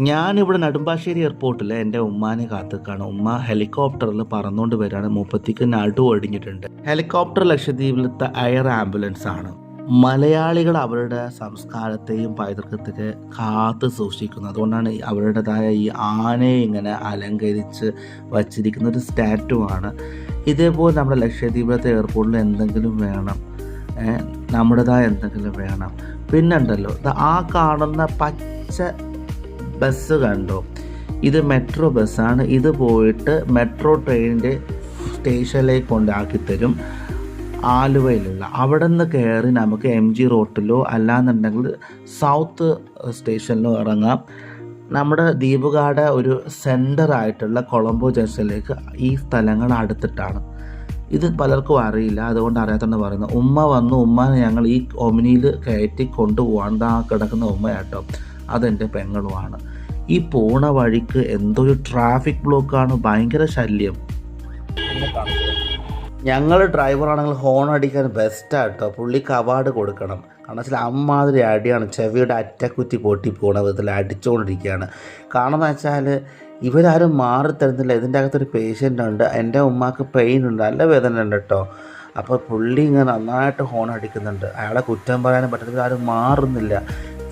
ഞാനിവിടെ നെടുമ്പാശ്ശേരി എയർപോർട്ടിൽ എന്റെ ഉമ്മാനെ കാത്തുക്കാണ്. ഉമ്മ ഹെലികോപ്റ്ററിൽ പറന്നുകൊണ്ട് വരികയാണ് മുപ്പത്തിക്ക് നടു ഒടിഞ്ഞിട്ടുണ്ട്. ഹെലികോപ്റ്റർ ലക്ഷദ്വീപിലത്തെ എയർ ആംബുലൻസ് ആണ്. മലയാളികൾ അവരുടെ സംസ്കാരത്തെയും പൈതൃകത്തൊക്കെ കാത്തു സൂക്ഷിക്കുന്നു. അതുകൊണ്ടാണ് അവരുടേതായ ഈ ആനയെ ഇങ്ങനെ അലങ്കരിച്ച് വച്ചിരിക്കുന്ന ഒരു സ്റ്റാറ്റു ആണ്. ഇതേപോലെ നമ്മുടെ ലക്ഷദ്വീപിലത്തെ എയർപോർട്ടിൽ എന്തെങ്കിലും വേണം. നമ്മുടേതായ എന്തെങ്കിലും വേണം. പിന്നുണ്ടല്ലോ ആ കാണുന്ന പച്ച ബസ് കണ്ടോ. ഇത് മെട്രോ ബസ്സാണ്. ഇത് പോയിട്ട് മെട്രോ ട്രെയിനിന്റെ സ്റ്റേഷനിലേക്ക് കൊണ്ടാക്കി തരും ആലുവയിലുള്ള. അവിടെ നിന്ന് കയറി നമുക്ക് എം ജി റോട്ടിലോ അല്ലാന്നുണ്ടെങ്കിൽ സൗത്ത് സ്റ്റേഷനിലോ ഇറങ്ങാം. നമ്മുടെ ദ്വീപുകാട് ഒരു സെന്റർ ആയിട്ടുള്ള കൊളംബോ ജംഗ്ഷനിലേക്ക് ഈ സ്ഥലങ്ങൾ അടുത്തിട്ടാണ്. ഇത് പലർക്കും അറിയില്ല. അതുകൊണ്ട് അറിയാത്തോണ്ട് പറയുന്നത് ഉമ്മ വന്നു. ഉമ്മനെ ഞങ്ങൾ ഈ ഒമിനിയിൽ കയറ്റി കൊണ്ടുപോകാൻ ദാ കിടക്കുന്ന ഉമ്മയാട്ടോ. അതെന്റെ പെങ്ങളുമാണ് ഈ പോണ വഴിക്ക് എന്തൊരു ട്രാഫിക് ബ്ലോക്കാണ് ഭയങ്കര ശല്യം. ഞങ്ങൾ ഡ്രൈവറാണെങ്കിൽ ഹോൺ അടിക്കാൻ ബെസ്റ്റാട്ടോ പുള്ളിക്ക് അവാർഡ് കൊടുക്കണം. കാരണം വെച്ചാൽ അമ്മാതിരി അടിയാണ്. ചെവിയുടെ അറ്റക്കുറ്റി പൊട്ടി പോണ വിധത്തിൽ അടിച്ചുകൊണ്ടിരിക്കുകയാണ് കാരണം എന്ന് വെച്ചാൽ ഇവരാരും മാറി തരുന്നില്ല. ഇതിന്റെ അകത്തൊരു പേഷ്യന്റ് ഉണ്ട്. എന്റെ ഉമ്മാക്ക് പെയിൻ ഉണ്ട്. നല്ല വേദന ഉണ്ട് കേട്ടോ അപ്പോൾ പുള്ളി ഇങ്ങനെ നന്നായിട്ട് ഹോൺ അടിക്കുന്നുണ്ട്. അയാളെ കുറ്റം പറയാനും പറ്റത്തില്ല. ആരും മാറുന്നില്ല.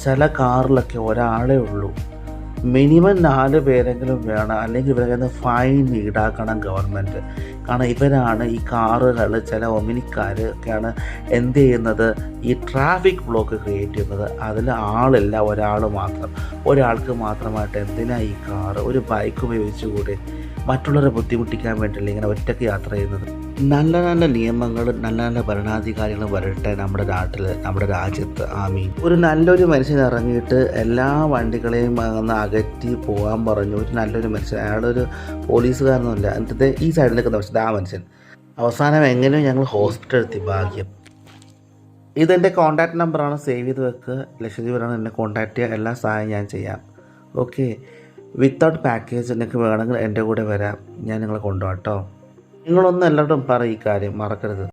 ചില കാറിലൊക്കെ ഒരാളേ ഉള്ളൂ. മിനിമം നാല് പേരെങ്കിലും വേണം. അല്ലെങ്കിൽ ഇവരെ ഫൈൻ ഈടാക്കണം ഗവൺമെന്റ് കാരണം ഇവരാണ് ഈ കാറുകൾ ചില ഒമിനിക്കാർ ഒക്കെയാണ് എന്ത് ചെയ്യുന്നത്? ഈ ട്രാഫിക് ബ്ലോക്ക് ക്രിയേറ്റ് ചെയ്യുന്നത്. അതിൽ ആളില്ല ഒരാൾ മാത്രം. ഒരാൾക്ക് മാത്രമായിട്ട് എന്തിനാണ് ഈ കാറ്? ഒരു ബൈക്ക് ഉപയോഗിച്ചുകൂടെ മറ്റുള്ളവരെ ബുദ്ധിമുട്ടിക്കാൻ വേണ്ടിയല്ല ഇങ്ങനെ ഒറ്റയ്ക്ക് യാത്ര ചെയ്യുന്നത്? നല്ല നല്ല നിയമങ്ങളും നല്ല നല്ല ഭരണാധികാരികളും വരട്ടെ നമ്മുടെ നാട്ടിൽ നമ്മുടെ രാജ്യത്ത്. ആമീൻ. ഒരു നല്ലൊരു മനുഷ്യൻ ഇറങ്ങിയിട്ട് എല്ലാ വണ്ടികളെയും ഒന്ന് അകറ്റി പോകാൻ പറഞ്ഞു. ഒരു നല്ലൊരു മനുഷ്യൻ. അയാളൊരു പോലീസുകാരനൊന്നുമില്ല. എന്നിട്ട് ഈ സൈഡിൽ നിൽക്കുന്ന പക്ഷേ ആ മനുഷ്യൻ. അവസാനം എങ്ങനെയും ഞങ്ങൾ ഹോസ്പിറ്റൽ എത്തി. ഭാഗ്യം. ഇതെന്റെ കോൺടാക്റ്റ് നമ്പറാണ്. സേവ് ചെയ്ത് വെക്കുക ലക്ഷദ്വീപിലാണ് എന്നെ കോൺടാക്ട് ചെയ്യുക. എല്ലാ സഹായം ഞാൻ ചെയ്യാം. ഓക്കെ. വിത്തൗട്ട് പാക്കേജ് നിങ്ങൾക്ക് വേണമെങ്കിൽ എന്റെ കൂടെ വരാം. ഞാൻ നിങ്ങളെ കൊണ്ടുപോകാം കേട്ടോ നിങ്ങളൊന്നും എല്ലാവരോടും പറ ഈ കാര്യം മറക്കരുത്.